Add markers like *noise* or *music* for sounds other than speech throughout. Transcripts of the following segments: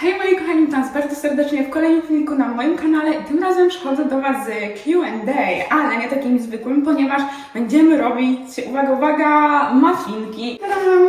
Hej moi kochani, witam was bardzo serdecznie w kolejnym filmiku na moim kanale i tym razem przychodzę do was z Q&A, ale nie takim zwykłym, ponieważ będziemy robić, uwaga, uwaga, muffinki.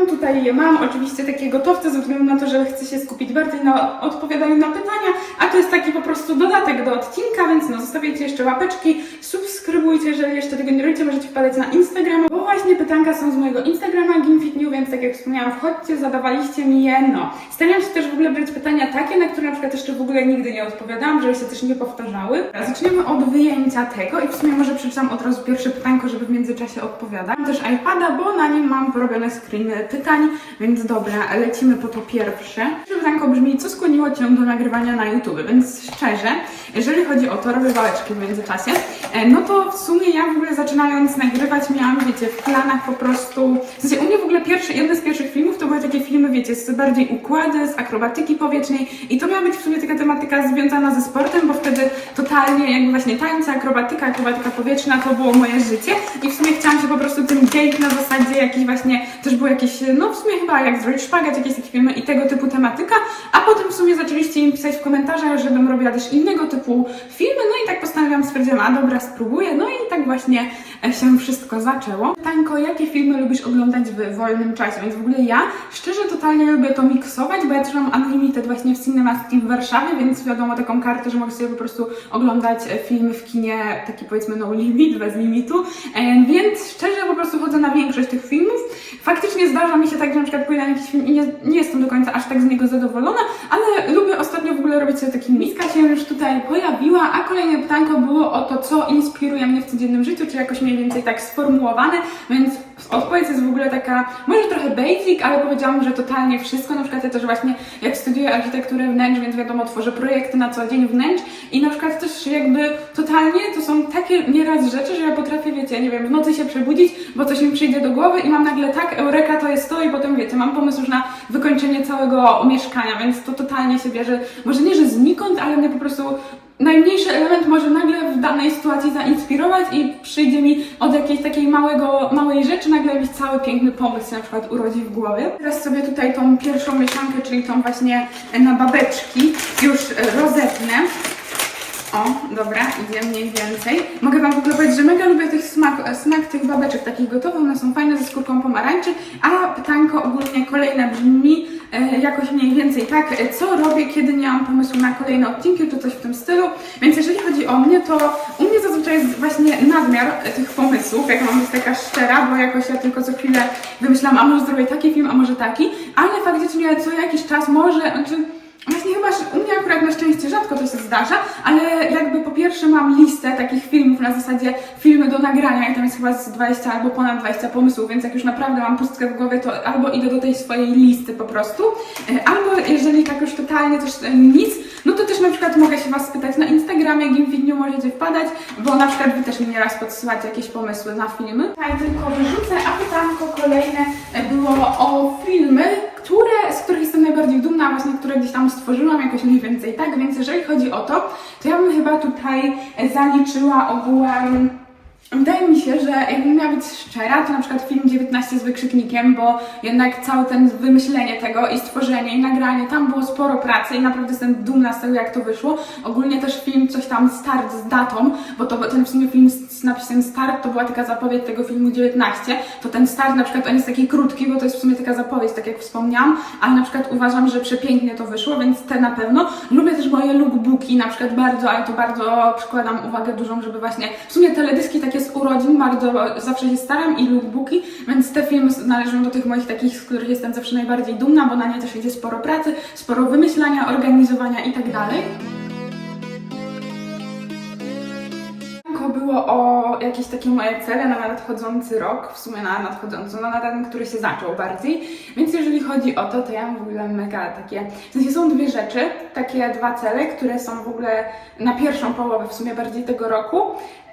Tutaj je mam, oczywiście takie gotowce ze względu na to, że chcę się skupić bardziej na odpowiadaniu na pytania, a to jest taki po prostu dodatek do odcinka, więc no zostawiajcie jeszcze łapeczki, subskrybujcie, jeżeli jeszcze tego nie robicie, możecie wpadać na Instagrama, bo właśnie pytanka są z mojego Instagrama GimFitNew, więc tak jak wspomniałam, wchodźcie, zadawaliście mi je, no. Staram się też w ogóle brać pytania takie, na które na przykład jeszcze w ogóle nigdy nie odpowiadałam, żeby się też nie powtarzały. Zaczniemy od wyjęcia tego i w sumie może przeczytam od razu pierwsze pytanko, żeby w międzyczasie odpowiadać. Mam też iPada, bo na nim mam porobione screeny pytań, więc dobra, lecimy po to pierwsze. Pierwsze pytanko brzmi, co skłoniło Cię do nagrywania na YouTube? Więc szczerze, jeżeli chodzi o to, robię wałeczki w międzyczasie, e, no to w sumie ja w ogóle zaczynając nagrywać miałam, wiecie, w planach po prostu, w sensie u mnie w ogóle pierwszy, jeden z pierwszych filmów to były takie filmy, wiecie, z bardziej układy, z akrobatyki powietrznej i to miała być w sumie taka tematyka związana ze sportem, bo wtedy totalnie jakby właśnie tańce, akrobatyka, akrobatyka powietrzna to było moje życie. I w sumie chciałam się po prostu tym dzielić na zasadzie jakiś właśnie, też były jakieś, no w sumie chyba jak zrobić szpagat, jakieś takie filmy i tego typu tematyka, a potem w sumie zaczęliście mi pisać w komentarzach, żebym robiła też innego typu filmy, no i tak postanowiłam, stwierdziłam, a dobra, spróbuję, no i tak właśnie się wszystko zaczęło. Tanko, jakie filmy lubisz oglądać w wolnym czasie? Więc w ogóle ja szczerze totalnie lubię to miksować, bo ja też mam Unlimited właśnie w Cinema City w Warszawie, więc wiadomo taką kartę, że mogę sobie po prostu oglądać e, filmy w kinie, taki powiedzmy no limit, bez limitu, e, więc szczerze po prostu chodzę na większość tych filmów. Faktycznie zdarza mi się tak, że na przykład pójdę na jakiś film i nie, nie jestem do końca aż tak z niego zadowolona, ale lubię ostatnio w ogóle robić sobie taki miska się już tutaj pojawiła, a kolejne pytanko było o to, co inspiruje mnie w codziennym życiu, czy jakoś mniej więcej tak sformułowane, więc odpowiedź jest w ogóle taka, może trochę basic, ale powiedziałam, że totalnie wszystko, na przykład ja też właśnie jak studiuję architekturę wnętrz, więc wiadomo, tworzę projekty na co dzień wnętrz i na przykład też jakby totalnie to są takie nieraz rzeczy, że ja potrafię, wiecie, nie wiem, w nocy się przebudzić, bo coś mi przyjdzie do głowy i mam nagle tak, eureka to jest to i potem wiecie, mam pomysł już na wykończenie całego mieszkania, więc to totalnie się bierze, może nie, że znikąd, ale mnie po prostu najmniejszy element może nagle w danej sytuacji zainspirować i przyjdzie mi od jakiejś takiej małego, małej rzeczy nagle jakiś cały piękny pomysł na przykład urodzi w głowie. Teraz sobie tutaj tą pierwszą mieszankę, czyli tą właśnie na babeczki już e, rozetnę. O, dobra, idzie mniej więcej. Mogę Wam powiedzieć, że mega lubię tych smak, smak tych babeczek takich gotowych, one są fajne ze skórką pomarańczy, a pytanko ogólnie kolejne brzmi e, jakoś mniej więcej tak, e, co robię, kiedy nie mam pomysłu na kolejne odcinki, czy coś w tym stylu. Więc jeżeli chodzi o mnie, to u mnie zazwyczaj jest właśnie nadmiar e, tych pomysłów, jak mam być taka szczera, bo jakoś ja tylko co chwilę wymyślam, a może zrobię taki film, a może taki, ale faktycznie co jakiś czas może, znaczy Właśnie chyba że u mnie akurat na szczęście rzadko to się zdarza, ale jakby po pierwsze mam listę takich filmów na zasadzie filmy do nagrania i tam jest chyba z 20 albo ponad 20 pomysłów, więc jak już naprawdę mam pustkę w głowie, to albo idę do tej swojej listy po prostu, e, albo jeżeli tak już totalnie też e, nic, no to też na przykład mogę się Was spytać na Instagramie, GimFitNew możecie wpadać, bo na przykład Wy też mi nieraz podsyłacie jakieś pomysły na filmy. Tutaj tylko wyrzucę, a pytanko kolejne e, było o filmy, z których jestem najbardziej dumna, właśnie które gdzieś tam stworzyłam jakoś mniej więcej tak, więc jeżeli chodzi o to, to ja bym chyba tutaj zaliczyła ogółem Wydaje mi się, że jakbym miała być szczera, to na przykład film 19 z wykrzyknikiem, bo jednak całe ten wymyślenie tego i stworzenie i nagranie, tam było sporo pracy i naprawdę jestem dumna z tego, jak to wyszło. Ogólnie też film coś tam start z datą, bo to ten w sumie film z, napisem start to była taka zapowiedź tego filmu 19, to ten start na przykład on jest taki krótki, bo to jest w sumie taka zapowiedź, tak jak wspomniałam, ale na przykład uważam, że przepięknie to wyszło, więc te na pewno. Lubię też moje lookbooki, na przykład bardzo, ale to bardzo przykładam uwagę dużą, żeby właśnie w sumie teledyski takie z urodzin, bardzo zawsze się staram i lookbooki, więc te filmy należą do tych moich takich, z których jestem zawsze najbardziej dumna, bo na nie też idzie sporo pracy, sporo wymyślania, organizowania i tak było o jakieś takie moje cele na nadchodzący rok, w sumie na nadchodzący, no na ten, który się zaczął bardziej. Więc jeżeli chodzi o to, to ja mam w ogóle mega takie, w sensie są dwie rzeczy, takie dwa cele, które są w ogóle na pierwszą połowę w sumie bardziej tego roku.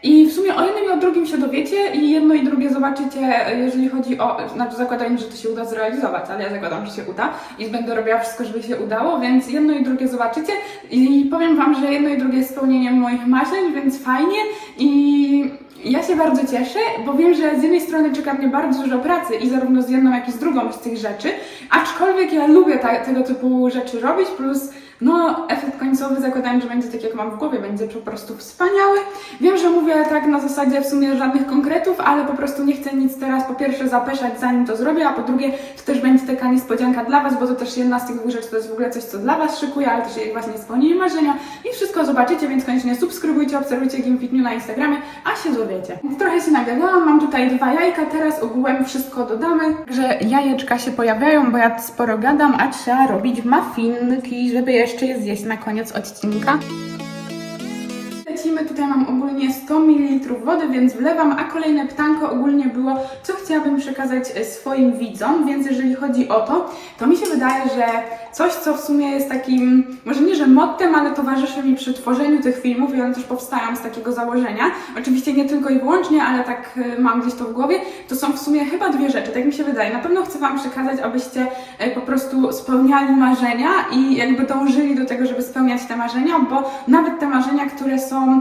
I w sumie o jednym i o drugim się dowiecie i jedno i drugie zobaczycie, jeżeli chodzi o, znaczy zakładając, że to się uda zrealizować, ale ja zakładam, że się uda i będę robiła wszystko, żeby się udało, więc jedno i drugie zobaczycie. I powiem Wam, że jedno i drugie jest spełnieniem moich marzeń, więc fajnie. I ja się bardzo cieszę, bo wiem, że z jednej strony czeka mnie bardzo dużo pracy i zarówno z jedną, jak i z drugą z tych rzeczy, aczkolwiek ja lubię ta, tego typu rzeczy robić, plus no, efekt końcowy zakładam, że będzie tak jak mam w głowie, będzie po prostu wspaniały. Wiem, że mówię tak na zasadzie w sumie żadnych konkretów, ale po prostu nie chcę nic teraz po pierwsze zapeszać, zanim to zrobię, a po drugie to też będzie taka niespodzianka dla Was, bo to też jedna z tych dwóch rzeczy to jest w ogóle coś, co dla Was szykuję, ale też jak właśnie spełnienie marzenia i wszystko zobaczycie, więc koniecznie subskrybujcie, obserwujcie Gimfit New na Instagramie, a się dowiecie. Trochę się nagadałam, mam tutaj dwa jajka, teraz ogółem wszystko dodamy, że jajeczka się pojawiają, bo ja sporo gadam, a trzeba robić muffinki, żeby jeszcze je zjeść na koniec odcinka. Lecimy, tutaj mam ogólnie 100 ml wody, więc wlewam, a kolejne pytanko ogólnie było, co chciałabym przekazać e, swoim widzom, więc jeżeli chodzi o to, to mi się wydaje, że coś, co w sumie jest takim, może nie, że mottem, ale towarzyszy mi przy tworzeniu tych filmów i one też powstają z takiego założenia, oczywiście nie tylko i wyłącznie, ale tak e, mam gdzieś to w głowie, to są w sumie chyba dwie rzeczy, tak mi się wydaje. Na pewno chcę Wam przekazać, abyście e, po prostu spełniali marzenia i jakby dążyli do tego, żeby spełniać te marzenia, bo nawet te marzenia, które są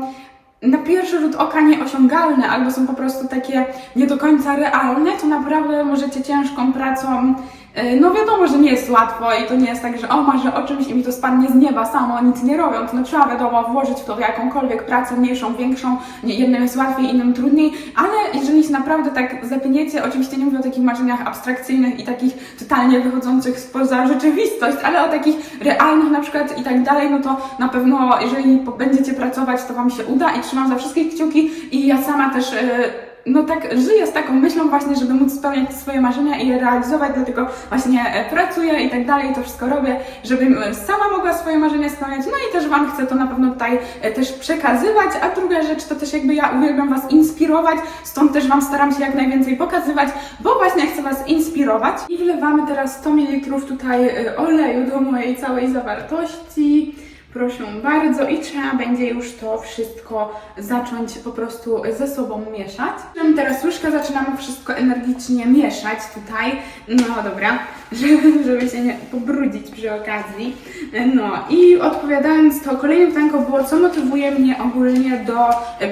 na pierwszy rzut oka nieosiągalne albo są po prostu takie nie do końca realne, to naprawdę możecie ciężką pracą. E, No wiadomo, że nie jest łatwo i to nie jest tak, że o marzę o czymś i mi to spadnie z nieba samo, nic nie robiąc. No trzeba wiadomo włożyć w to jakąkolwiek pracę, mniejszą, większą, jednym jest łatwiej, innym trudniej, ale jeżeli się naprawdę tak zapniecie, oczywiście nie mówię o takich marzeniach abstrakcyjnych i takich totalnie wychodzących spoza rzeczywistość, ale o takich realnych na przykład i tak dalej, no to na pewno jeżeli będziecie pracować, to Wam się uda i trzymam za wszystkich kciuki i ja sama też e, no tak żyję z taką myślą właśnie, żeby móc spełniać swoje marzenia i je realizować, dlatego właśnie e, pracuję i tak dalej, to wszystko robię, żebym e, sama mogła swoje marzenia spełniać, no i też Wam chcę to na pewno tutaj e, też przekazywać, a druga rzecz to też jakby ja uwielbiam Was inspirować, stąd też Wam staram się jak najwięcej pokazywać, bo właśnie chcę Was inspirować. I wlewamy teraz 100 ml tutaj oleju do mojej całej zawartości. Proszę bardzo i trzeba będzie już to wszystko zacząć po prostu ze sobą mieszać. Teraz łyżkę zaczynamy wszystko energicznie mieszać tutaj. No dobra, *laughs* żeby, się nie pobrudzić przy okazji. No i odpowiadając to, kolejne pytanko było, co motywuje mnie ogólnie do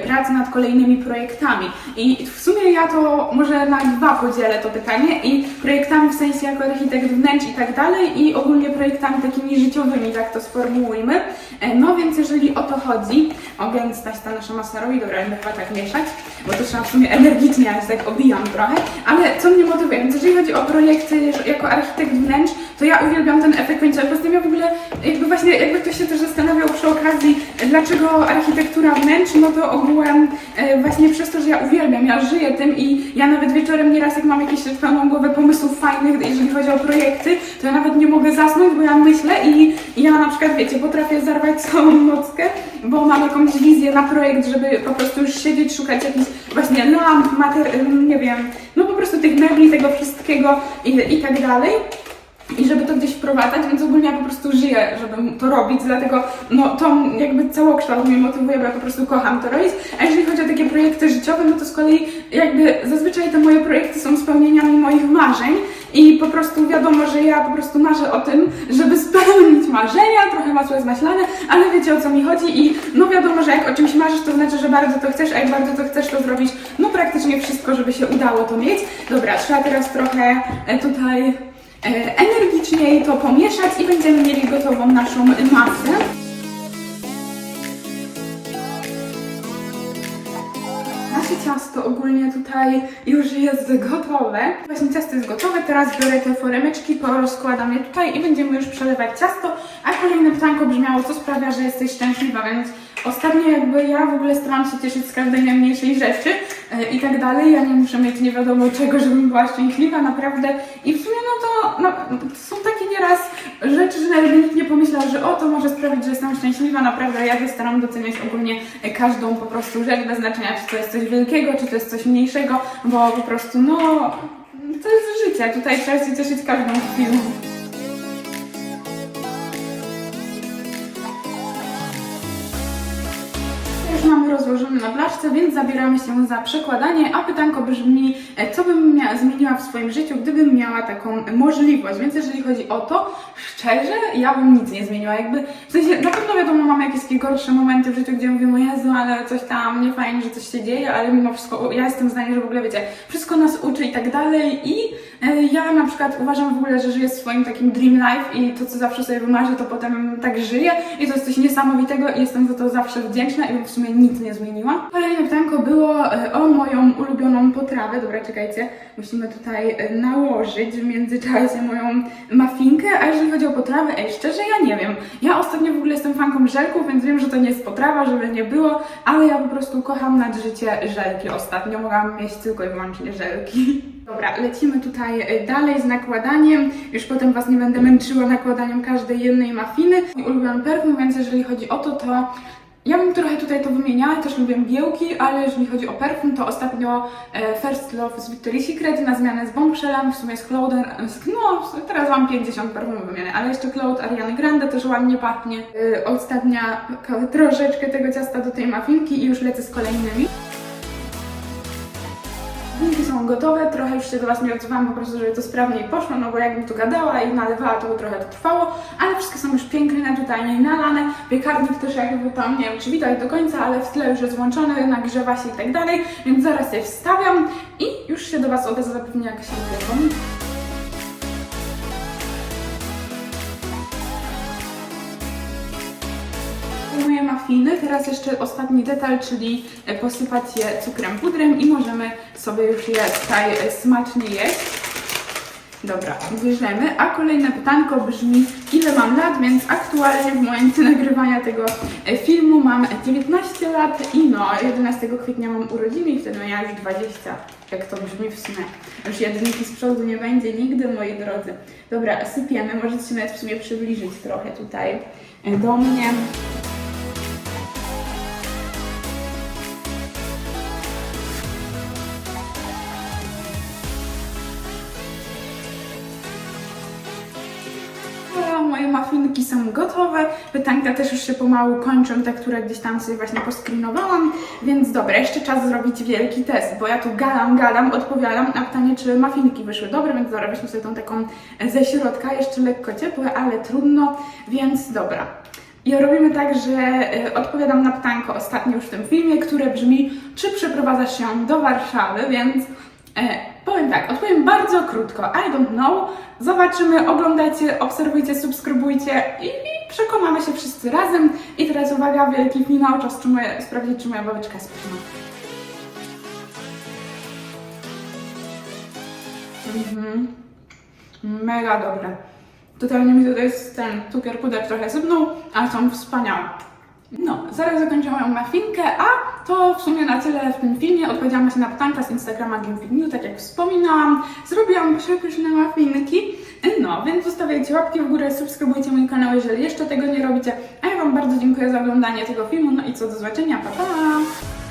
pracy nad kolejnymi projektami. I w sumie ja to może na dwa podzielę to pytanie i projektami w sensie jako architekt wnętrz i tak dalej i ogólnie projektami takimi życiowymi, tak to sformułujmy. E, No więc jeżeli o to chodzi, o więc ta nasza masa robi, dobra, będę chyba tak mieszać, bo to trzeba w sumie energicznie, ja się tak obijam trochę, ale co mnie motywuje, więc jeżeli chodzi o projekty jako architekt wnętrz, to ja uwielbiam ten efekt końcowy, poza tym ja w ogóle jakby właśnie, jakby ktoś się też zastanawiał przy okazji, dlaczego architektura wnętrz, no to ogółem e, właśnie przez to, że ja uwielbiam, ja żyję tym i ja nawet wieczorem nieraz jak mam jakieś pełną głowę pomysłów fajnych, jeżeli chodzi o projekty, to ja nawet nie mogę zasnąć, bo ja myślę i ja na przykład, wiecie, potrafię zarwać *laughs* całą nockę, bo mam jakąś wizję na projekt, żeby po prostu już siedzieć, szukać jakichś właśnie lamp, mater, nie wiem, no po prostu tych mebli, tego wszystkiego i, i tak dalej i żeby to gdzieś wprowadzać, więc ogólnie ja po prostu żyję, żeby to robić, dlatego no to jakby całokształt mnie motywuje, bo ja po prostu kocham to robić. A jeżeli chodzi o takie projekty życiowe, no to z kolei jakby zazwyczaj te moje projekty są spełnieniami moich marzeń i po prostu wiadomo, że ja po prostu marzę o tym, żeby spełnić marzenia, trochę masło jest maślane, ale wiecie o co mi chodzi i no wiadomo, że jak o czymś marzysz, to znaczy, że bardzo to chcesz, a jak bardzo to chcesz, to zrobić no praktycznie wszystko, żeby się udało to mieć. Dobra, trzeba teraz trochę e, tutaj e, energiczniej to pomieszać i będziemy mieli gotową naszą masę. Nasze ciasto ogólnie tutaj już jest gotowe. Właśnie ciasto jest gotowe, teraz biorę te foremeczki, porozkładam je tutaj i będziemy już przelewać ciasto. A kolejne pytanko brzmiało, co sprawia, że jesteś szczęśliwa, więc ostatnio jakby ja w ogóle staram się cieszyć z każdej najmniejszej rzeczy e, i tak dalej. Ja nie muszę mieć nie wiadomo czego, żebym była szczęśliwa, naprawdę. I w sumie no to no, to są takie nieraz rzeczy, że nawet nikt nie pomyślał, że o to może sprawić, że jestem szczęśliwa. Naprawdę ja się staram doceniać ogólnie e, każdą po prostu rzecz bez znaczenia, czy to jest coś wielkiego, czy to jest coś mniejszego, bo po prostu no to jest życie. Tutaj trzeba się cieszyć każdą chwilą. Rozłożymy na blaszce, więc zabieramy się za przekładanie, a pytanko brzmi, e, co bym zmieniła w swoim życiu, gdybym miała taką możliwość, więc jeżeli chodzi o to, szczerze, ja bym nic nie zmieniła, jakby, w sensie, na pewno wiadomo, mamy jakieś takie gorsze momenty w życiu, gdzie mówię, o Jezu, ale coś tam, nie fajnie, że coś się dzieje, ale mimo wszystko, ja jestem zdania, że w ogóle, wiecie, wszystko nas uczy i tak dalej i ja na przykład uważam w ogóle, że żyję swoim takim dream life i to, co zawsze sobie wymarzę, to potem tak żyję i to jest coś niesamowitego i jestem za to zawsze wdzięczna i w sumie nic nie zmieniła. Kolejne pytanko było e, o moją ulubioną potrawę. Dobra, czekajcie, musimy tutaj e, nałożyć w międzyczasie moją mafinkę, a jeżeli chodzi o potrawę, ej, szczerze ja nie wiem. Ja ostatnio w ogóle jestem fanką żelków, więc wiem, że to nie jest potrawa, żeby nie było, ale ja po prostu kocham nad życie żelki ostatnio. Mogłam mieć tylko i wyłącznie żelki. *laughs* Dobra, lecimy tutaj e, dalej z nakładaniem. Już potem Was nie będę męczyła nakładaniem każdej jednej mafiny. Mój ulubiony perfum, więc jeżeli chodzi o to, to ja bym trochę tutaj to wymieniała, też lubię mgiełki, ale jeżeli chodzi o perfum, to ostatnio e, First Love z Victoria's Secret na zmianę z Bombshellem, w sumie z Cloudem, z, no teraz mam 50 perfumów wymiany, ale jeszcze Cloud Ariany Grande też ładnie pachnie. E, ostatnia troszeczkę tego ciasta do tej mafinki i już lecę z kolejnymi. Są gotowe, trochę już się do Was nie odzywałam, po prostu, żeby to sprawniej poszło, no bo jakbym tu gadała i nalewała, to by trochę to trwało, ale wszystkie są już piękne, tutaj nalane, piekarnik też jakby tam, nie wiem czy widać do końca, ale w tle już jest włączony, nagrzewa się i tak dalej, więc zaraz je wstawiam i już się do Was odezwę zapewne jak się nagrzewam. Teraz jeszcze ostatni detal, czyli e, posypać je cukrem pudrem i możemy sobie już je tutaj e, smacznie jeść. Dobra, bierzemy. A kolejne pytanko brzmi, ile mam lat, więc aktualnie w momencie *laughs* nagrywania tego e, filmu mam 19 lat i no, 11 kwietnia mam urodziny i wtedy ja już 20. Jak to brzmi w sumie. Już jedynki z przodu nie będzie nigdy, moi drodzy. Dobra, sypiemy. Możecie się nawet w sumie przybliżyć trochę tutaj do mnie. Moje mafinki są gotowe. Pytanka też już się pomału kończą, te, które gdzieś tam sobie właśnie poskrinowałam. Więc dobra, jeszcze czas zrobić wielki test, bo ja tu gadam, gadam, odpowiadam na pytanie, czy mafinki wyszły dobre, więc dobra, weźmy sobie tą taką ze środka, jeszcze lekko ciepłe, ale trudno, więc dobra. I robimy tak, że e, odpowiadam na pytanko ostatnie już w tym filmie, które brzmi, czy przeprowadzasz się do Warszawy, więc e, powiem tak, odpowiem bardzo krótko. I don't know. Zobaczymy, oglądajcie, obserwujcie, subskrybujcie i, i przekonamy się wszyscy razem. I teraz uwaga, wielki finał, czas czy moje, sprawdzić, czy moja babeczka jest pyszna. Mhm. Mega dobre. Totalnie mi tutaj jest ten cukier puder trochę sypnął, ale są wspaniałe. No, zaraz zakończę moją mafinkę, a to w sumie na tyle w tym filmie. Odpowiedziałam się na pytanka z Instagrama Gamefit New, tak jak wspominałam. Zrobiłam przepyszne mafinki. No, więc zostawiajcie łapki w górę, subskrybujcie mój kanał, jeżeli jeszcze tego nie robicie. A ja Wam bardzo dziękuję za oglądanie tego filmu. No i co do zobaczenia, pa pa!